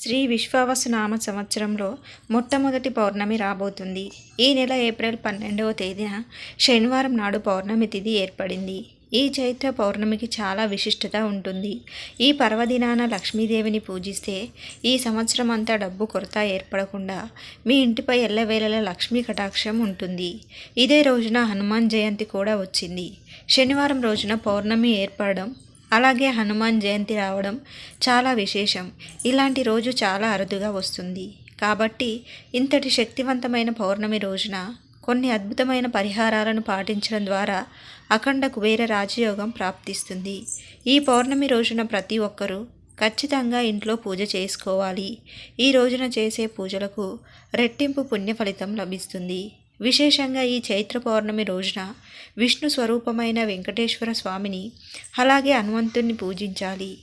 శ్రీ విశ్వావసునామ సంవత్సరంలో మొట్టమొదటి పౌర్ణమి రాబోతుంది. ఈ నెల ఏప్రిల్ పన్నెండవ తేదీన శనివారం నాడు పౌర్ణమి తిథి ఏర్పడింది. ఈ చైత్ర పౌర్ణమికి చాలా విశిష్టత ఉంటుంది. ఈ పర్వదినాన లక్ష్మీదేవిని పూజిస్తే ఈ సంవత్సరం అంతా డబ్బు కొరత ఏర్పడకుండా మీ ఇంటిపై ఎల్లవేళలా లక్ష్మీ కటాక్షం ఉంటుంది. ఇదే రోజున హనుమాన్ జయంతి కూడా వచ్చింది. శనివారం రోజున పౌర్ణమి ఏర్పడడం అలాగే హనుమాన్ జయంతి రావడం చాలా విశేషం. ఇలాంటి రోజు చాలా అరుదుగా వస్తుంది. కాబట్టి ఇంతటి శక్తివంతమైన పౌర్ణమి రోజున కొన్ని అద్భుతమైన పరిహారాలను పాటించడం ద్వారా అఖండ కుబేర రాజయోగం ప్రాప్తిస్తుంది. ఈ పౌర్ణమి రోజున ప్రతి ఒక్కరూ ఖచ్చితంగా ఇంట్లో పూజ చేసుకోవాలి. ఈ రోజున చేసే పూజలకు రెట్టింపు పుణ్య ఫలితం లభిస్తుంది. విశేషంగా ఈ చైత్ర పౌర్ణమి రోజున విష్ణు స్వరూపమైన వెంకటేశ్వర స్వామిని అలాగే హనుమంతుణ్ణి పూజించాలి.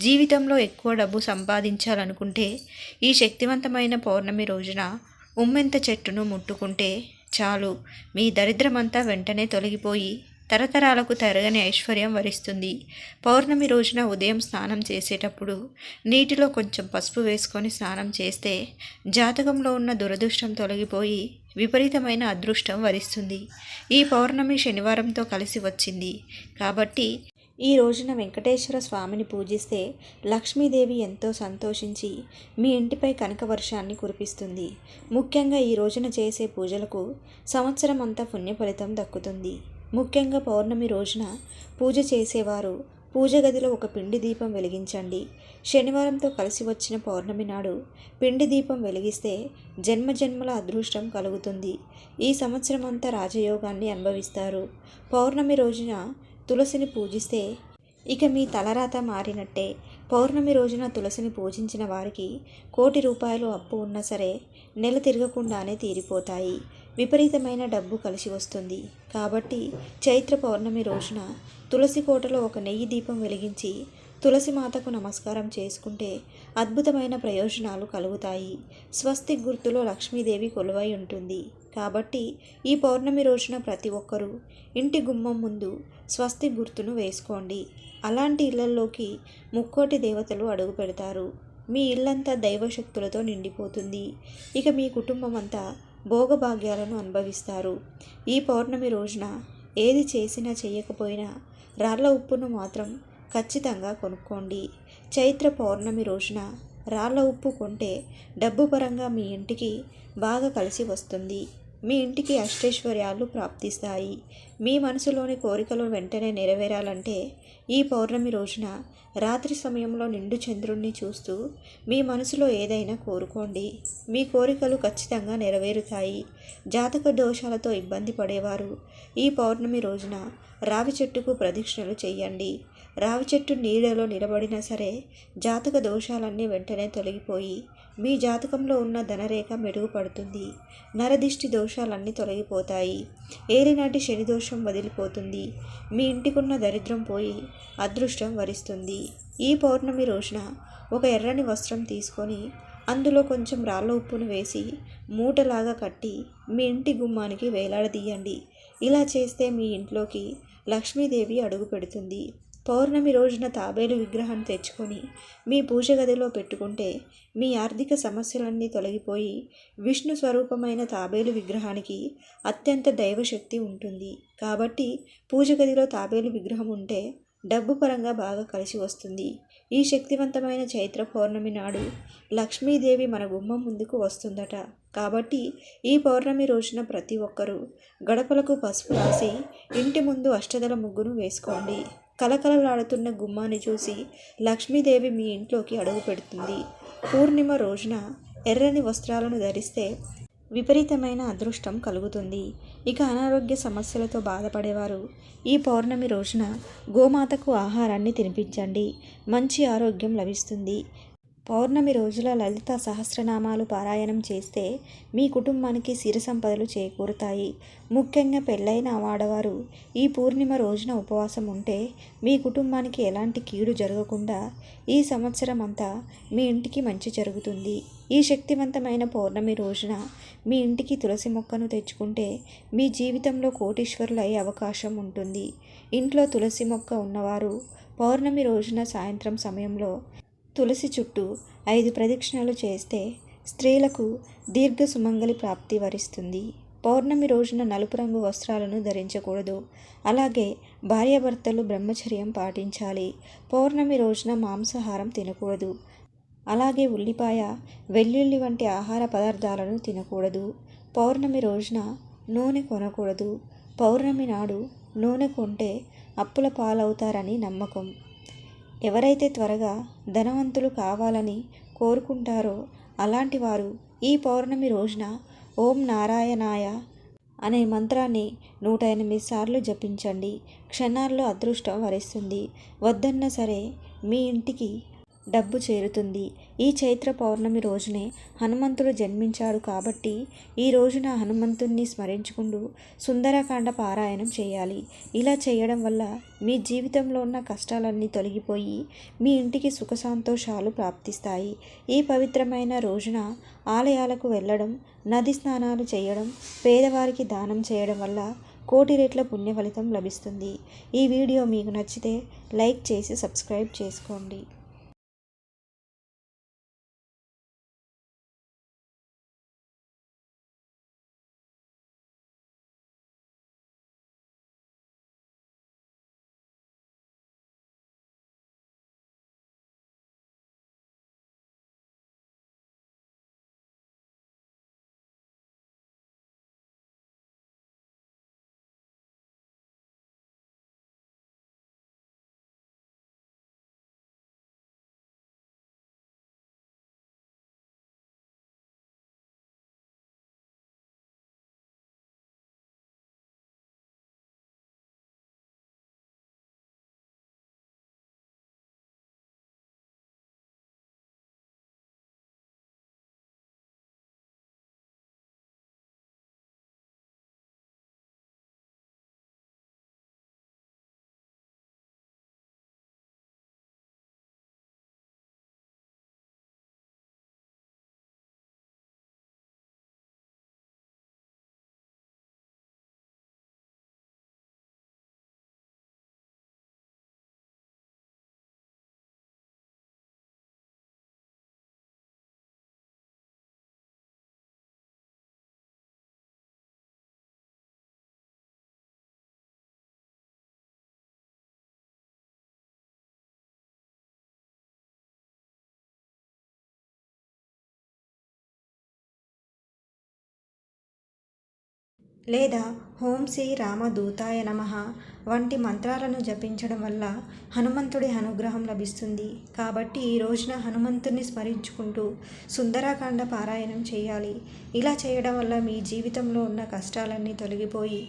జీవితంలో ఎక్కువ డబ్బు సంపాదించాలనుకుంటే ఈ శక్తివంతమైన పౌర్ణమి రోజున ఉమ్మెంత చెట్టును ముట్టుకుంటే చాలు. మీ దరిద్రమంతా వెంటనే తొలగిపోయి తరతరాలకు తరగని ఐశ్వర్యం వరిస్తుంది. పౌర్ణమి రోజున ఉదయం స్నానం చేసేటప్పుడు నీటిలో కొంచెం పసుపు వేసుకొని స్నానం చేస్తే జాతకంలో ఉన్న దురదృష్టం తొలగిపోయి విపరీతమైన అదృష్టం వరిస్తుంది. ఈ పౌర్ణమి శనివారంతో కలిసి వచ్చింది. కాబట్టి ఈ రోజున వెంకటేశ్వర స్వామిని పూజిస్తే లక్ష్మీదేవి ఎంతో సంతోషించి మీ ఇంటిపై కనక వర్షాన్ని కురిపిస్తుంది. ముఖ్యంగా ఈ రోజున చేసే పూజలకు సంవత్సరం అంతా పుణ్య ఫలితం దక్కుతుంది. ముఖ్యంగా పౌర్ణమి రోజున పూజ చేసేవారు పూజ గదిలో ఒక పిండి దీపం వెలిగించండి. శనివారంతో కలిసి వచ్చిన పౌర్ణమి నాడు పిండి దీపం వెలిగిస్తే జన్మ జన్మల అదృష్టం కలుగుతుంది. ఈ సంవత్సరం అంతా రాజయోగాన్ని అనుభవిస్తారు. పౌర్ణమి రోజున తులసిని పూజిస్తే ఇక మీ తలరాత మారినట్టే. పౌర్ణమి రోజున తులసిని పూజించిన వారికి కోటి రూపాయలు అప్పు ఉన్నా సరే నెల తిరగకుండానే తీరిపోతాయి. విపరీతమైన డబ్బు కలిసి వస్తుంది. కాబట్టి చైత్ర పౌర్ణమి రోజున తులసి కోటలో ఒక నెయ్యి దీపం వెలిగించి తులసి మాతకు నమస్కారం చేసుకుంటే అద్భుతమైన ప్రయోజనాలు కలుగుతాయి. స్వస్తి గుర్తులో లక్ష్మీదేవి కొలువై ఉంటుంది. కాబట్టి ఈ పౌర్ణమి రోజున ప్రతి ఒక్కరూ ఇంటి గుమ్మం ముందు స్వస్తి గుర్తును వేసుకోండి. అలాంటి ఇళ్ళలోకి ముక్కోటి దేవతలు అడుగు పెడతారు. మీ ఇల్లంతా దైవశక్తులతో నిండిపోతుంది. ఇక మీ కుటుంబం అంతా భోగభాగ్యాలను అనుభవిస్తారు. ఈ పౌర్ణమి రోజున ఏది చేసినా చేయకపోయినా రాళ్ళ ఉప్పును మాత్రం ఖచ్చితంగా కొనుక్కోండి. చైత్ర పౌర్ణమి రోజున రాళ్ళ ఉప్పు కొంటే డబ్బు పరంగా మీ ఇంటికి బాగా కలిసి వస్తుంది. మీ ఇంటికి అష్టైశ్వర్యాలు ప్రాప్తిస్తాయి. మీ మనసులోని కోరికలు వెంటనే నెరవేరాలంటే ఈ పౌర్ణమి రోజున రాత్రి సమయంలో నిండు చంద్రుణ్ణి చూస్తూ మీ మనసులో ఏదైనా కోరుకోండి. మీ కోరికలు ఖచ్చితంగా నెరవేరుతాయి. జాతక దోషాలతో ఇబ్బంది పడేవారు. ఈ పౌర్ణమి రోజున రావి చెట్టుకు ప్రదక్షిణలు చేయండి. రావి చెట్టు నీడలో నిలబడినా సరే జాతక దోషాలన్నీ వెంటనే తొలగిపోయి మీ జాతకంలో ఉన్న ధనరేఖ మెరుగుపడుతుంది. నరదిష్టి దోషాలన్నీ తొలగిపోతాయి. ఏలినాటి శని దోషం వదిలిపోతుంది. మీ ఇంటికున్న దరిద్రం పోయి అదృష్టం వరిస్తుంది. ఈ పౌర్ణమి రోజున ఒక ఎర్రని వస్త్రం తీసుకొని అందులో కొంచెం రాళ్ళ ఉప్పును వేసి మూటలాగా కట్టి మీ ఇంటి గుమ్మానికి వేలాడదీయండి. ఇలా చేస్తే మీ ఇంట్లోకి లక్ష్మీదేవి అడుగు పెడుతుంది. పౌర్ణమి రోజున తాబేలు విగ్రహం తెచ్చుకొని మీ పూజ గదిలో పెట్టుకుంటే మీ ఆర్థిక సమస్యలన్నీ తొలగిపోయి విష్ణు స్వరూపమైన తాబేలు విగ్రహానికి అత్యంత దైవశక్తి ఉంటుంది. కాబట్టి పూజ గదిలో తాబేలు విగ్రహం ఉంటే డబ్బు పరంగా బాగా కలిసి వస్తుంది. ఈ శక్తివంతమైన చైత్ర పౌర్ణమి నాడు లక్ష్మీదేవి మన గుమ్మం ముందుకు వస్తుందట. కాబట్టి ఈ పౌర్ణమి రోజున ప్రతి ఒక్కరూ గడపలకు పసుపు రాసి ఇంటి ముందు అష్టదల ముగ్గును వేసుకోండి. కలకలలాడుతున్న గుమ్మాన్ని చూసి లక్ష్మీదేవి మీ ఇంట్లోకి అడుగు పెడుతుంది. పూర్ణిమ రోజున ఎర్రని వస్త్రాలను ధరిస్తే విపరీతమైన అదృష్టం కలుగుతుంది. ఇక అనారోగ్య సమస్యలతో బాధపడేవారు ఈ పౌర్ణమి రోజున గోమాతకు ఆహారాన్ని తినిపించండి. మంచి ఆరోగ్యం లభిస్తుంది. పౌర్ణమి రోజుల లలిత సహస్రనామాలు పారాయణం చేస్తే మీ కుటుంబానికి సిరి సంపదలు చేకూరుతాయి. ముఖ్యంగా పెళ్ళైన వాడవారు ఈ పూర్ణిమ రోజున ఉపవాసం ఉంటే మీ కుటుంబానికి ఎలాంటి కీడు జరగకుండా ఈ సంవత్సరం అంతా మీ ఇంటికి మంచి జరుగుతుంది. ఈ శక్తివంతమైన పౌర్ణమి రోజున మీ ఇంటికి తులసి మొక్కను తెచ్చుకుంటే మీ జీవితంలో కోటీశ్వరులు అయ్యే అవకాశం ఉంటుంది. ఇంట్లో తులసి మొక్క ఉన్నవారు పౌర్ణమి రోజున సాయంత్రం సమయంలో తులసి చుట్టూ ఐదు ప్రదక్షిణలు చేస్తే స్త్రీలకు దీర్ఘ సుమంగలి ప్రాప్తి వరిస్తుంది. పౌర్ణమి రోజున నలుపు రంగు వస్త్రాలను ధరించకూడదు. అలాగే భార్యాభర్తలు బ్రహ్మచర్యం పాటించాలి. పౌర్ణమి రోజున మాంసాహారం తినకూడదు. అలాగే ఉల్లిపాయ వెల్లుల్లి వంటి ఆహార పదార్థాలను తినకూడదు. పౌర్ణమి రోజున నూనె కొనకూడదు. పౌర్ణమి నాడు నూనె కొంటే అప్పుల పాలవుతారని నమ్మకం. ఎవరైతే త్వరగా ధనవంతులు కావాలని కోరుకుంటారో అలాంటి వారు ఈ పౌర్ణమి రోజున ఓం నారాయణాయ అనే మంత్రాన్ని నూట ఎనిమిది సార్లు జపించండి. క్షణాల్లో అదృష్టం వరిస్తుంది. వద్దన్నా సరే మీ ఇంటికి డబ్బు చేరుతుంది. ఈ చైత్ర పౌర్ణమి రోజునే హనుమంతుడు జన్మించాడు కాబట్టి ఈ రోజున హనుమంతుణ్ణి స్మరించుకుంటూ సుందరకాండ పారాయణం చేయాలి. ఇలా చేయడం వల్ల మీ జీవితంలో ఉన్న కష్టాలన్నీ తొలగిపోయి మీ ఇంటికి సుఖ సంతోషాలు ప్రాప్తిస్తాయి. ఈ పవిత్రమైన రోజున ఆలయాలకు వెళ్ళడం నది స్నానాలు చేయడం పేదవారికి దానం చేయడం వల్ల కోటి రెట్ల పుణ్య ఫలితం లభిస్తుంది. ఈ వీడియో మీకు నచ్చితే లైక్ చేసి సబ్స్క్రైబ్ చేసుకోండి. లేదా హోం శ్రీ రామదూతాయ నమ వంటి మంత్రాలను జపించడం వల్ల హనుమంతుడి అనుగ్రహం లభిస్తుంది. కాబట్టి ఈ రోజున హనుమంతుని స్మరించుకుంటూ సుందరాకాండ పారాయణం చేయాలి. ఇలా చేయడం వల్ల మీ జీవితంలో ఉన్న కష్టాలన్నీ తొలగిపోయి